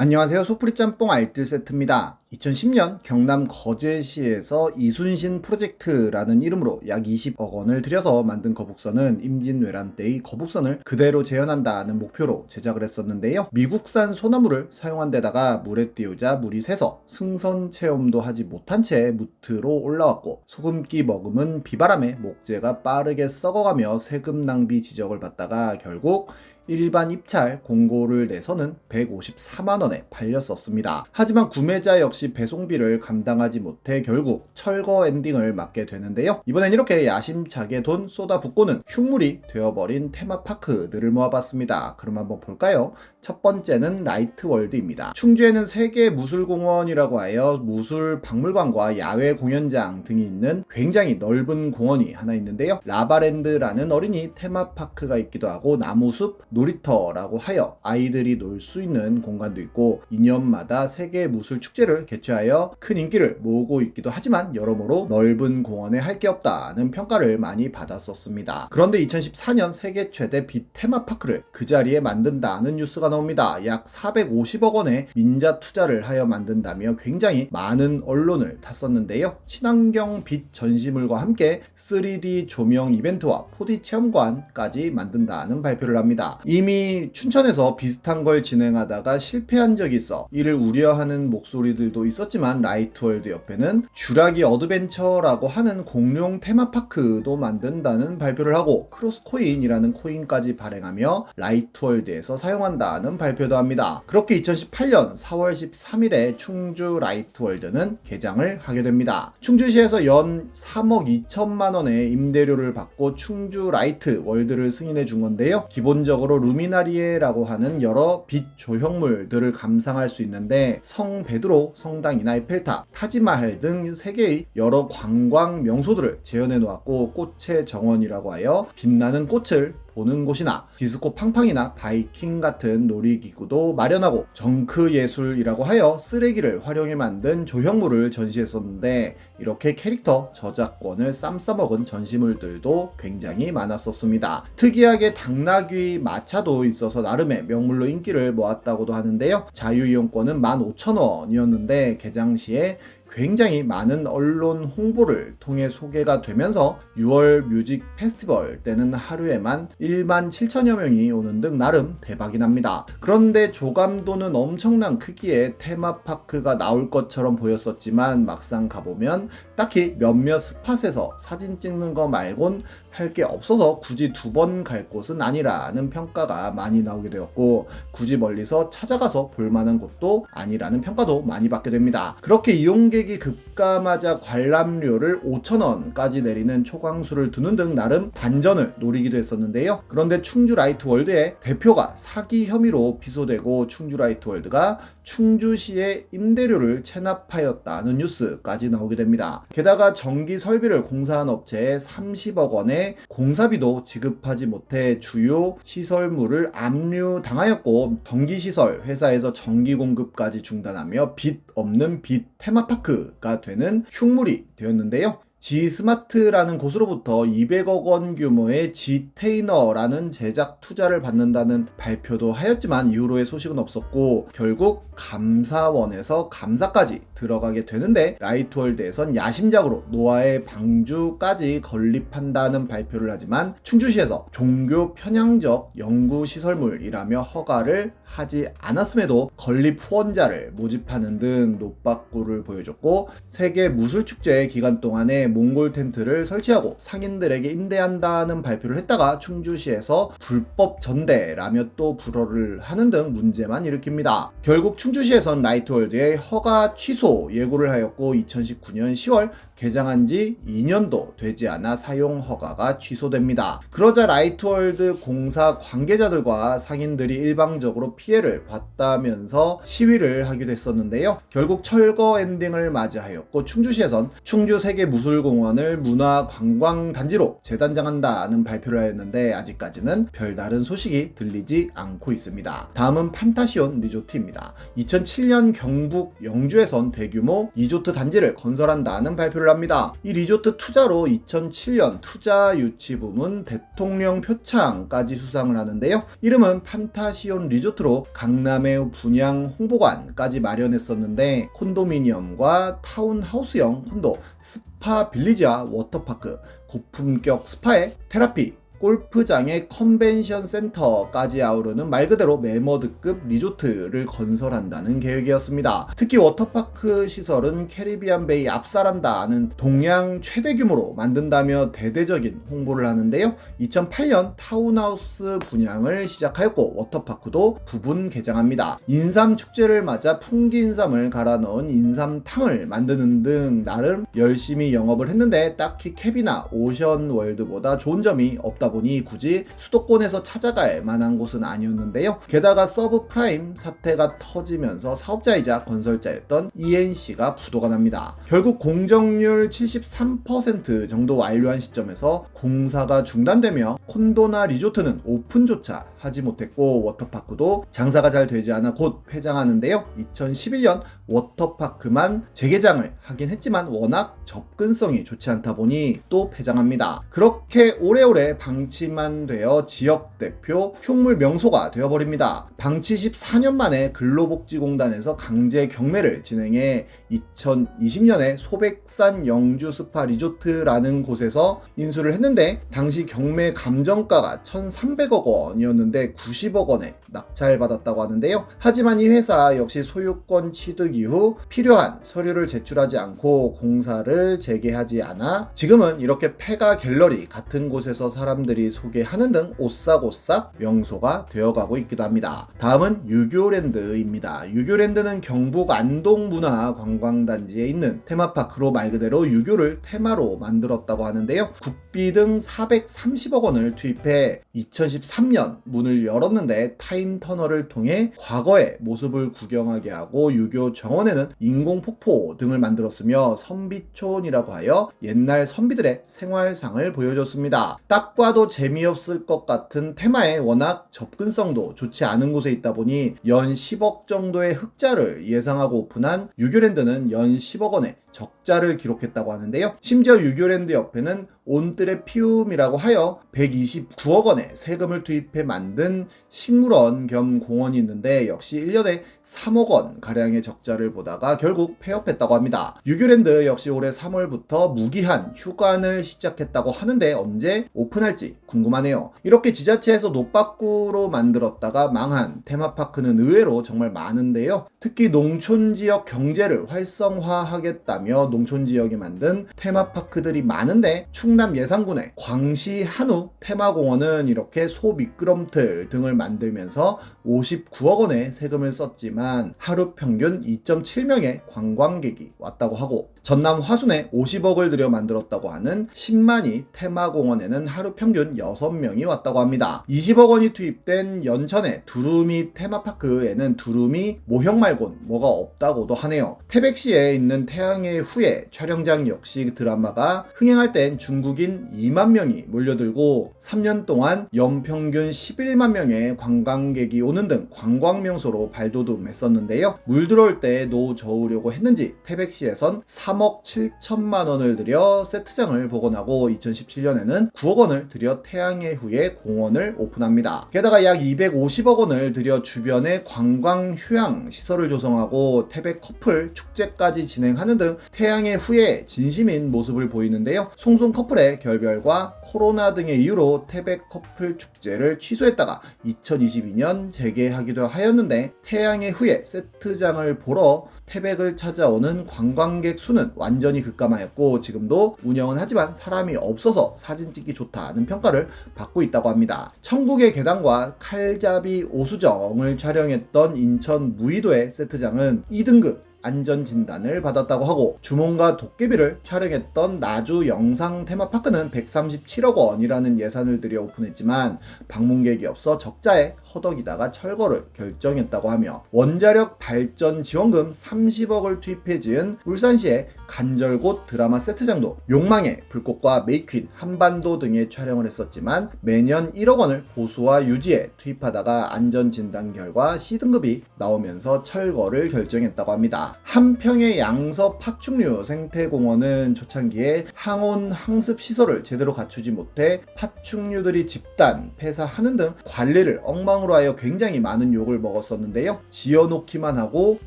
안녕하세요. 소프리 짬뽕 알뜰 세트입니다. 2010년 경남 거제시에서 이순신 프로젝트라는 이름으로 약 20억 원을 들여서 만든 거북선은 임진왜란 때의 거북선을 그대로 재현한다는 목표로 제작을 했었는데요. 미국산 소나무를 사용한 데다가 물에 띄우자 물이 새서 승선 체험도 하지 못한 채 무트로 올라왔고 소금기 머금은 비바람에 목재가 빠르게 썩어가며 세금 낭비 지적을 받다가 결국 일반 입찰 공고를 내서는 154만 원에 팔렸었습니다. 하지만 구매자 역시 배송비를 감당하지 못해 결국 철거 엔딩을 맞게 되는데요. 이번엔 이렇게 야심차게 돈 쏟아붓고는 흉물이 되어버린 테마파크들을 모아봤습니다. 그럼 한번 볼까요? 첫 번째는 라이트월드입니다. 충주에는 세계 무술공원이라고 하여 무술 박물관과 야외 공연장 등이 있는 굉장히 넓은 공원이 하나 있는데요. 라바랜드라는 어린이 테마파크가 있기도 하고 나무숲, 놀이터라고 하여 아이들이 놀 수 있는 공간도 있고 2년마다 세계 무술 축제를 개최하여 큰 인기를 모으고 있기도 하지만 여러모로 넓은 공원에 할 게 없다는 평가를 많이 받았었습니다. 그런데 2014년 세계 최대 빛 테마파크를 그 자리에 만든다는 뉴스가 나옵니다. 약 450억 원의 민자 투자를 하여 만든다며 굉장히 많은 언론을 탔었는데요. 친환경 빛 전시물과 함께 3D 조명 이벤트와 4D 체험관까지 만든다는 발표를 합니다. 이미 춘천에서 비슷한 걸 진행하다가 실패한 적이 있어 이를 우려하는 목소리들도 있었지만 라이트월드 옆에는 쥬라기 어드벤처라고 하는 공룡 테마파크도 만든다는 발표를 하고 크로스코인이라는 코인까지 발행하며 라이트월드에서 사용한다는 발표도 합니다. 그렇게 2018년 4월 13일에 충주 라이트월드는 개장을 하게 됩니다. 충주시에서 연 3억 2천만 원의 임대료를 받고 충주 라이트 월드를 승인해 준 건데요. 기본적으로 루미나리에라고 하는 여러 빛 조형물들을 감상할 수 있는데 성 베드로 성당이나 에펠탑, 타지마할 등 세계의 여러 관광 명소들을 재현해 놓았고 꽃의 정원이라고 하여 빛나는 꽃을 보는 곳이나 디스코 팡팡이나 바이킹 같은 놀이기구도 마련하고 정크 예술이라고 하여 쓰레기를 활용해 만든 조형물을 전시했었는데 이렇게 캐릭터 저작권을 쌈 싸먹은 전시물들도 굉장히 많았었습니다. 특이하게 당나귀 마차도 있어서 나름의 명물로 인기를 모았다고도 하는데요. 자유이용권은 15,000원이었는데 개장 시에 굉장히 많은 언론 홍보를 통해 소개가 되면서 6월 뮤직 페스티벌 때는 하루에만 1만 7천여 명이 오는 등 나름 대박이 납니다. 그런데 조감도는 엄청난 크기의 테마파크가 나올 것처럼 보였었지만 막상 가보면 딱히 몇몇 스팟에서 사진 찍는 거 말곤 할 게 없어서 굳이 두 번 갈 곳은 아니라는 평가가 많이 나오게 되었고 굳이 멀리서 찾아가서 볼 만한 곳도 아니라는 평가도 많이 받게 됩니다. 그렇게 이용객이 급감하자 관람료를 5천원까지 내리는 초강수를 두는 등 나름 반전을 노리기도 했었는데요. 그런데 충주 라이트 월드의 대표가 사기 혐의로 기소되고 충주 라이트 월드가 충주시의 임대료를 체납하였다는 뉴스까지 나오게 됩니다. 게다가 전기 설비를 공사한 업체에 30억 원의 공사비도 지급하지 못해 주요 시설물을 압류당하였고 전기시설 회사에서 전기 공급까지 중단하며 빚 없는 빚 테마파크가 되는 흉물이 되었는데요. 지스마트라는 곳으로부터 200억 원 규모의 지테이너라는 제작 투자를 받는다는 발표도 하였지만 이후로의 소식은 없었고 결국 감사원에서 감사까지 들어가게 되는데 라이트월드에선 야심작으로 노아의 방주까지 건립한다는 발표를 하지만 충주시에서 종교 편향적 연구 시설물이라며 허가를 하지 않았음에도 건립 후원자를 모집하는 등 노빠꾸를 보여줬고 세계 무술축제 기간 동안에 몽골 텐트를 설치하고 상인들에게 임대한다는 발표를 했다가 충주시에서 불법 전대라며 또 불어를 하는 등 문제만 일으킵니다. 결국 충주시에선 라이트월드의 허가 취소 예고를 하였고 2019년 10월 개장한 지 2년도 되지 않아 사용 허가가 취소됩니다. 그러자 라이트월드 공사 관계자들과 상인들이 일방적으로 피해를 봤다면서 시위를 하기도 했었는데요. 결국 철거 엔딩을 맞이하였고 충주시에선 충주 세계 무술공원을 문화관광단지로 재단장한다는 발표를 하였는데 아직까지는 별다른 소식이 들리지 않고 있습니다. 다음은 판타시온 리조트입니다. 2007년 경북 영주에선 대규모 리조트 단지를 건설한다는 발표를 투자를 합니다. 이 리조트 투자로 2007년 투자 유치 부문 대통령 표창까지 수상을 하는데요. 이름은 판타시온 리조트로 강남의 분양 홍보관까지 마련했었는데 콘도미니엄과 타운하우스형 콘도, 스파 빌리지와 워터파크, 고품격 스파에 테라피, 골프장의 컨벤션 센터까지 아우르는 말 그대로 메머드급 리조트를 건설한다는 계획이었습니다. 특히 워터파크 시설은 캐리비안 베이 압살한다는 동양 최대 규모로 만든다며 대대적인 홍보를 하는데요. 2008년 타운하우스 분양을 시작하였고 워터파크도 부분 개장합니다. 인삼 축제를 맞아 풍기 인삼을 갈아 넣은 인삼탕을 만드는 등 나름 열심히 영업을 했는데 딱히 캡이나 오션 월드보다 좋은 점이 없다 보니 굳이 수도권에서 찾아갈 만한 곳은 아니었는데요. 게다가 서브프라임 사태가 터지면서 사업자이자 건설자였던 ENC가 부도가 납니다. 결국 공정률 73% 정도 완료한 시점에서 공사가 중단되며 콘도나 리조트는 오픈조차 하지 못했고 워터파크도 장사가 잘 되지 않아 곧 폐장하는데요. 2011년 워터파크만 재개장을 하긴 했지만 워낙 접근성이 좋지 않다 보니 또 폐장합니다. 그렇게 오래오래 방 치만 되어 지역 대표 흉물 명소가 되어버립니다. 방치 14년 만에 근로복지공단에서 강제 경매를 진행해 2020년에 소백산 영주 스파 리조트라는 곳에서 인수를 했는데 당시 경매 감정가가 1,300억 원이었는데 90억 원에 낙찰받았다고 하는데요. 하지만 이 회사 역시 소유권 취득 이후 필요한 서류를 제출하지 않고 공사를 재개하지 않아 지금은 이렇게 폐가 갤러리 같은 곳에서 사람들 이 소개하는 등 오싹오싹 명소가 되어가고 있기도 합니다. 다음은 유교랜드입니다. 유교랜드는 경북 안동 문화 관광단지에 있는 테마파크로 말 그대로 유교를 테마로 만들었다고 하는데요. 국비 등 430억 원을 투입해 2013년 문을 열었는데 타임 터널을 통해 과거의 모습을 구경하게 하고 유교 정원에는 인공 폭포 등을 만들었으며 선비촌이라고 하여 옛날 선비들의 생활상을 보여줬습니다. 딱 봐도 재미없을 것 같은 테마에 워낙 접근성도 좋지 않은 곳에 있다 보니 연 10억 정도의 흑자를 예상하고 오픈한 유교랜드는 연 10억 원의 적자를 기록했다고 하는데요. 심지어 유교랜드 옆에는 온뜰의 피움이라고 하여 129억 원의 세금을 투입해 만든 식물원 겸 공원이 있는데 역시 1년에 3억 원 가량의 적자를 보다가 결국 폐업했다고 합니다. 유교랜드 역시 올해 3월부터 무기한 휴관을 시작했다고 하는데 언제 오픈할지 궁금하네요. 이렇게 지자체에서 노빠꾸로 만들었다가 망한 테마파크는 의외로 정말 많은데요. 특히 농촌 지역 경제를 활성화하겠다며 농촌 지역에 만든 테마파크들이 많은데 충남 예산군의 광시 한우 테마공원은 이렇게 소 미끄럼틀 등을 만들면서 59억 원의 세금을 썼지만 하루 평균 2.7명의 관광객이 왔다고 하고 전남 화순에 50억을 들여 만들었다고 하는 10만이 테마공원에는 하루 평균 6명이 왔다고 합니다. 20억 원이 투입된 연천의 두루미 테마파크에는 두루미 모형 말곤 뭐가 없다고도 하네요. 태백시에 있는 태양의 후예 촬영장 역시 드라마가 흥행할 땐 중국인 2만 명이 몰려들고 3년 동안 연평균 11만 명의 관광객이 오는 등 관광 명소로 발돋움했었는데요. 물 들어올 때 노 저으려고 했는지 태백시에선 3억 7천만 원을 들여 세트장을 복원하고 2017년에는 9억 원을 들여 태양의 후예 공원을 오픈합니다. 게다가 약 250억 원을 들여 주변에 관광 휴양 시설을 조성하고 태백 커플 축제까지 진행하는 등 태양의 후예 진심인 모습을 보이는데요. 송송 커플의 결별과 코로나 등의 이유로 태백 커플 축제를 취소했다가 2022년 재개하기도 하였는데 태양의 후예 세트장을 보러 태백을 찾아오는 관광객 수는 완전히 급감하였고 지금도 운영은 하지만 사람이 없어서 사진 찍기 좋다는 평가를 받고 있다고 합니다. 천국의 계단과 칼잡이 오수정을 촬영했던 인천 무의도의 세트장은 2등급 안전 진단을 받았다고 하고 주몽과 도깨비를 촬영했던 나주 영상 테마파크는 137억 원이라는 예산을 들여 오픈했지만 방문객이 없어 적자에 허덕이다가 철거를 결정했다고 하며 원자력 발전 지원금 30억을 투입해 지은 울산시의 간절곶 드라마 세트장도 욕망의 불꽃과 메이퀸 한반도 등의 촬영을 했었지만 매년 1억 원을 보수와 유지에 투입하다가 안전 진단 결과 C등급이 나오면서 철거를 결정했다고 합니다. 한평의 양서 파충류 생태공원은 초창기에 항온 항습 시설을 제대로 갖추지 못해 파충류들이 집단 폐사하는 등 관리를 엉망 으로 하여 굉장히 많은 욕을 먹었었는데요. 지어놓기만 하고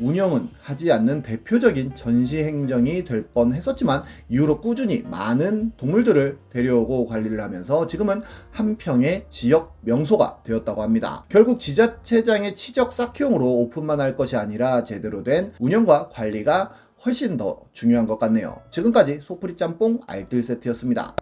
운영은 하지 않는 대표적인 전시 행정이 될 뻔 했었지만 이후로 꾸준히 많은 동물들을 데려오고 관리를 하면서 지금은 한평의 지역 명소가 되었다고 합니다. 결국 지자체장의 치적 싹형으로 오픈만 할 것이 아니라 제대로 된 운영과 관리가 훨씬 더 중요한 것 같네요. 지금까지 소프리 짬뽕 알뜰 세트였습니다.